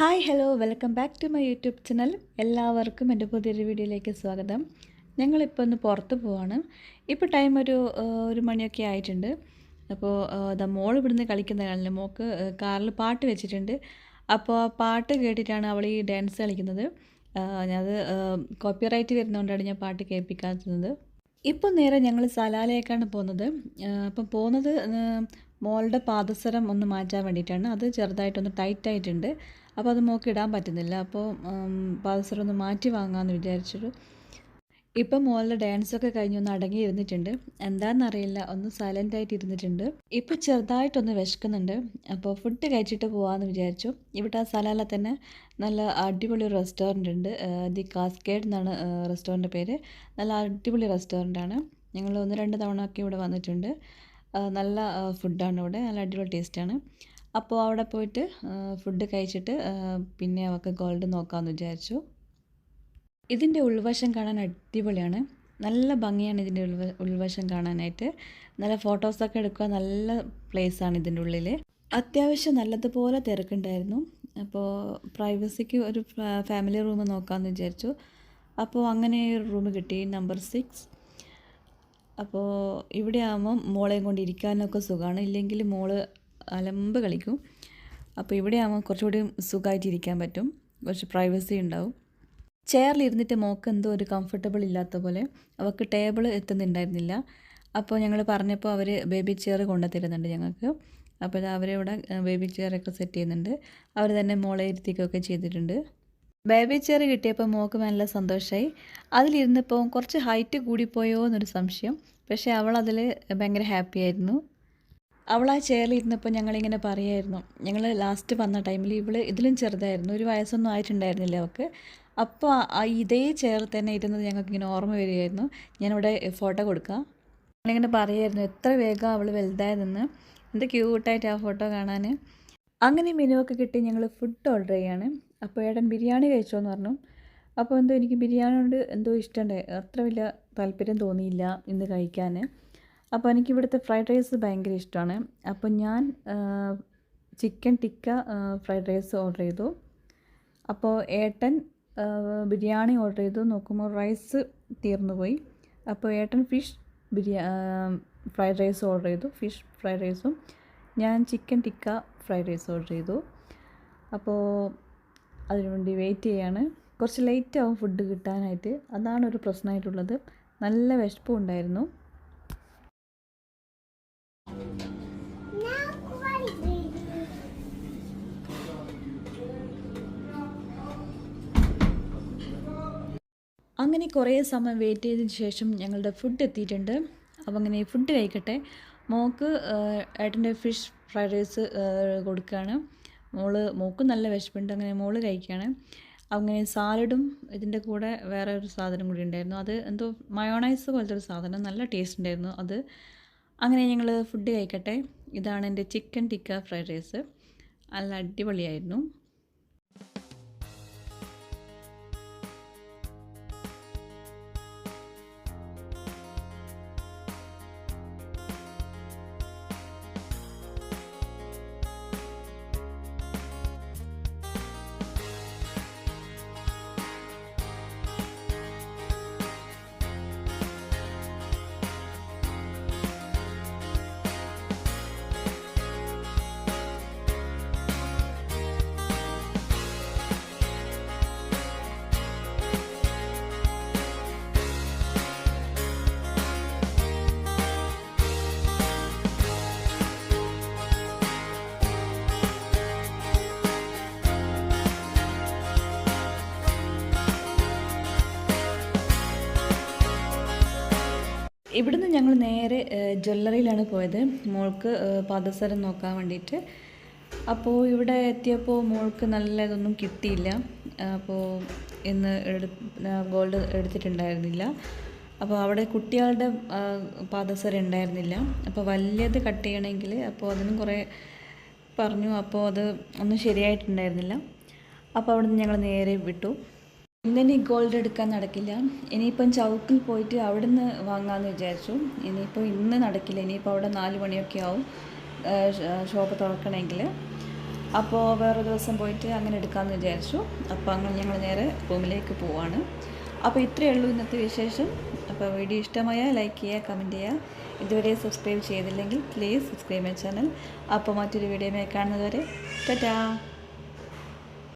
Hi hello welcome back to my YouTube channel എല്ലാവർക്കും എന്റെ പുതിയൊരു വീഡിയോയിലേക്ക് സ്വാഗതം. ഞങ്ങളിപ്പോൾ ഒന്ന് പുറത്ത് പോവാണ്. ഇപ്പോൾ ടൈം ഒരു ഒരു മണിയൊക്കെ ആയിട്ടുണ്ട്. അപ്പോൾ ദ മോൾ ഇവിടുന്ന് കളിക്കുന്ന കാണില്ല മോൾക്ക് കാറിൽ പാട്ട് വെച്ചിട്ടുണ്ട്. അപ്പോൾ ആ പാട്ട് കേട്ടിട്ടാണ് അവൾ ഈ ഡാൻസ് കളിക്കുന്നത്. ഞാനത് കോപ്പിറൈറ്റ് വരുന്നതുകൊണ്ടാണ് ഞാൻ പാട്ട് കേൾപ്പിക്കാത്തത്. ഇപ്പോൾ നേരെ ഞങ്ങൾ സലാലയേക്കാണ് പോകുന്നത്. അപ്പം പോകുന്നത് മോളുടെ പാദസരം ഒന്ന് മാറ്റാൻ വേണ്ടിയിട്ടാണ്. അത് ചെറുതായിട്ടൊന്ന് ടൈറ്റ് ആയിട്ടുണ്ട് അപ്പോൾ അത് മോൾക്ക് ഇടാൻ പറ്റുന്നില്ല അപ്പോൾ പാദസരം ഒന്ന് മാറ്റി വാങ്ങാമെന്ന് വിചാരിച്ചിട്ട്. ഇപ്പം മോളുടെ ഡാൻസൊക്കെ കഴിഞ്ഞ് ഒന്ന് അടങ്ങി ഇരുന്നിട്ടുണ്ട്. എന്താണെന്നറിയില്ല ഒന്ന് സൈലന്റ് ആയിട്ട് ഇരുന്നിട്ടുണ്ട്. ഇപ്പോൾ ചെറുതായിട്ടൊന്ന് വിശക്കുന്നുണ്ട്. അപ്പോൾ ഫുഡ് കഴിച്ചിട്ട് പോകാമെന്ന് വിചാരിച്ചു. ഇവിടെ ആ സലാല തന്നെ നല്ല അടിപൊളി ഒരു റെസ്റ്റോറന്റ് ഉണ്ട് ദി കാസ്കേഡ് എന്നാണ് റെസ്റ്റോറന്റ് പേര്. നല്ല അടിപൊളി റെസ്റ്റോറന്റ് ആണ് ഞങ്ങൾ ഒന്ന് രണ്ട് തവണ ഒക്കെ ഇവിടെ വന്നിട്ടുണ്ട്. നല്ല ഫുഡാണ് ഇവിടെ നല്ല അടിപൊളി ടേസ്റ്റാണ്. അപ്പോൾ അവിടെ പോയിട്ട് ഫുഡ് കഴിച്ചിട്ട് പിന്നെ അവൾക്ക് ഗോൾഡ് നോക്കാമെന്ന് വിചാരിച്ചു. ഇതിന്റെ ഉൾവശം കാണാൻ അടിപൊളിയാണ്. നല്ല ഭംഗിയാണ് ഇതിന്റെ ഉൾവ ഉൾവശം കാണാനായിട്ട്. നല്ല ഫോട്ടോസൊക്കെ എടുക്കുക നല്ല പ്ലേസാണ് ഇതിന്റെ ഉള്ളിൽ അത്യാവശ്യം നല്ലതുപോലെ തിരക്കുണ്ടായിരുന്നു. അപ്പോൾ പ്രൈവസിക്ക് ഒരു ഫാമിലി റൂം നോക്കാമെന്ന് വിചാരിച്ചു. അപ്പോൾ അങ്ങനെ ഒരു റൂം കിട്ടി. Number six. അപ്പോൾ ഇവിടെ ആകുമ്പം മോളെയും കൊണ്ട് ഇരിക്കാനൊക്കെ സുഖമാണ് ഇല്ലെങ്കിൽ മോൾ അലമ്പ് കളിക്കും. അപ്പോൾ ഇവിടെ ആകുമ്പോൾ കുറച്ചുകൂടി സുഖമായിട്ട് ഇരിക്കാൻ പറ്റും. കുറച്ച് പ്രൈവസി ഉണ്ടാവും. ചെയറിലിരുന്നിട്ട് മോക്ക് എന്തോ ഒരു കംഫർട്ടബിൾ ഇല്ലാത്ത പോലെ അവൾക്ക് ടേബിൾ എത്തുന്നുണ്ടായിരുന്നില്ല. അപ്പോൾ ഞങ്ങൾ പറഞ്ഞപ്പോൾ അവർ ബേബി ചെയർ കൊണ്ടുത്തരുന്നുണ്ട് ഞങ്ങൾക്ക്. അപ്പോൾ അവരിവിടെ ബേബി ചെയറൊക്കെ സെറ്റ് ചെയ്യുന്നുണ്ട്. അവർ തന്നെ മോളെ ഇരുത്തിക്കൊക്കെ ചെയ്തിട്ടുണ്ട്. ബേബി ചെയർ കിട്ടിയപ്പോൾ മോൾക്ക് നല്ല സന്തോഷമായി അതിലിരുന്നപ്പോൾ കുറച്ച് ഹൈറ്റ് കൂടിപ്പോയോ എന്നൊരു സംശയം. പക്ഷേ അവൾ അതിൽ ഭയങ്കര ഹാപ്പി ആയിരുന്നു. അവൾ ആ ചെയറിൽ ഇരുന്നപ്പോൾ ഞങ്ങളിങ്ങനെ പറയായിരുന്നു. ഞങ്ങൾ ലാസ്റ്റ് വന്ന ടൈമിൽ ഇവൾ ഇതിലും ചെറുതായിരുന്നു. ഒരു വയസ്സൊന്നും ആയിട്ടുണ്ടായിരുന്നില്ല അവൾക്ക്. അപ്പോൾ ഇതേ ചെയറിൽ തന്നെ ഇരുന്നത് ഞങ്ങൾക്കിങ്ങനെ ഓർമ്മ വരികയായിരുന്നു. ഞാനിവിടെ ഫോട്ടോ കൊടുക്കാം. ഞങ്ങളിങ്ങനെ പറയായിരുന്നു എത്ര വേഗം അവൾ വലുതായതെന്ന്. എന്ത് ക്യൂട്ടായിട്ട് ആ ഫോട്ടോ കാണാൻ അങ്ങനെ മെനുവൊക്കെ കിട്ടി ഞങ്ങൾ ഫുഡ് ഓർഡർ ചെയ്യാണ്. അപ്പോൾ ഏട്ടൻ ബിരിയാണി കഴിച്ചോ എന്ന് പറഞ്ഞു. അപ്പോൾ എന്തോ എനിക്ക് ബിരിയാണി കൊണ്ട് എന്തോ ഇഷ്ടമുണ്ട് അത്ര വലിയ താല്പര്യം തോന്നിയില്ല ഇന്ന് കഴിക്കാൻ അപ്പോൾ എനിക്ക് ഇവിടുത്തെ ഫ്രൈഡ് റൈസ് ഭയങ്കര ഇഷ്ടമാണ് അപ്പോൾ ഞാൻ chicken tikka fried rice order ചെയ്തു. അപ്പോൾ ഏട്ടൻ ബിരിയാണി ഓർഡർ ചെയ്തു. നോക്കുമ്പോൾ റൈസ് തീർന്നുപോയി അപ്പോൾ ഏട്ടൻ ഫിഷ് ബിരിയാ ഫ്രൈഡ് റൈസ് ഓർഡർ ചെയ്തു. ഫിഷ് ഫ്രൈഡ് റൈസും. ഞാൻ chicken tikka fried rice order ചെയ്തു. അപ്പോൾ അതിനുവേണ്ടി വെയിറ്റ് ചെയ്യാണ്. കുറച്ച് ലേറ്റ് ആവും ഫുഡ് കിട്ടാനായിട്ട്. അതാണ് ഒരു പ്രശ്നമായിട്ടുള്ളത് നല്ല വിശപ്പും ഉണ്ടായിരുന്നു. അങ്ങനെ കുറേ സമയം വെയിറ്റ് ചെയ്തതിന് ശേഷം ഞങ്ങളുടെ ഫുഡ് എത്തിയിട്ടുണ്ട്. അപ്പോൾ അങ്ങനെ ഫുഡ് കഴിക്കട്ടെ. മോക്ക് ഏട്ടന്റെ ഫിഷ് ഫ്രൈഡ് റൈസ് കൊടുക്കുകയാണ്. മോൾ മൂക്ക് നല്ല വിശപ്പുണ്ട്. അങ്ങനെ മോൾ കഴിക്കുകയാണ് അങ്ങനെ സാലഡും ഇതിന്റെ കൂടെ വേറെ ഒരു സാധനം കൂടി ഉണ്ടായിരുന്നു. അത് എന്തോ മയോണൈസ് പോലത്തെ ഒരു സാധനം. നല്ല ടേസ്റ്റ് ഉണ്ടായിരുന്നു അത്. അങ്ങനെ ഞങ്ങൾ ഫുഡ് കഴിക്കട്ടെ. ഇതാണ് എന്റെ ചിക്കൻ ടിക്ക ഫ്രൈഡ് റൈസ് നല്ല അടിപൊളിയായിരുന്നു. ഇവിടുന്ന് ഞങ്ങൾ നേരെ ജ്വല്ലറിയിലാണ് പോയത്. മോൾക്ക് പാദസരം നോക്കാൻ വേണ്ടിയിട്ട് അപ്പോൾ ഇവിടെ എത്തിയപ്പോൾ മോൾക്ക് നല്ല ഇതൊന്നും കിട്ടിയില്ല. അപ്പോൾ ഇന്ന് എടു ഗോൾഡ് എടുത്തിട്ടുണ്ടായിരുന്നില്ല. അപ്പോൾ അവിടെ കുട്ടികളുടെ പാദസരം ഉണ്ടായിരുന്നില്ല. അപ്പോൾ വലിയത് കട്ട് ചെയ്യണമെങ്കിൽ അപ്പോൾ അതിനും കുറേ പറഞ്ഞു. അപ്പോൾ അത് ഒന്നും ശരിയായിട്ടുണ്ടായിരുന്നില്ല. അപ്പോൾ അവിടുന്ന് ഞങ്ങൾ നേരെ വിട്ടു. ഇന്നിനി ഗോൾഡ് എടുക്കാൻ നടക്കില്ല. ഇനിയിപ്പം ചൗക്കിൽ പോയിട്ട് അവിടുന്ന് വാങ്ങാമെന്ന് വിചാരിച്ചു. ഇനിയിപ്പോൾ ഇന്ന് നടക്കില്ല. ഇനിയിപ്പോൾ അവിടെ നാല് മണിയൊക്കെ ആവും ഷോപ്പ് തുറക്കണമെങ്കിൽ അപ്പോൾ വേറെ ദിവസം പോയിട്ട് അങ്ങനെ എടുക്കാമെന്ന് വിചാരിച്ചു. അപ്പോൾ അങ്ങനെ ഞങ്ങൾ നേരെ റൂമിലേക്ക് പോവാണ്. അപ്പോൾ ഇത്രയേ ഉള്ളൂ ഇന്നത്തെ വിശേഷം. അപ്പോൾ വീഡിയോ ഇഷ്ടമായ ലൈക്ക് ചെയ്യുക കമന്റ് ചെയ്യുക ഇതുവരെ സബ്സ്ക്രൈബ് ചെയ്തില്ലെങ്കിൽ പ്ലീസ് സബ്സ്ക്രൈബ് മൈ ചാനൽ അപ്പോൾ മറ്റൊരു വീഡിയോ കാണുന്നതുവരെ ടാറ്റാ!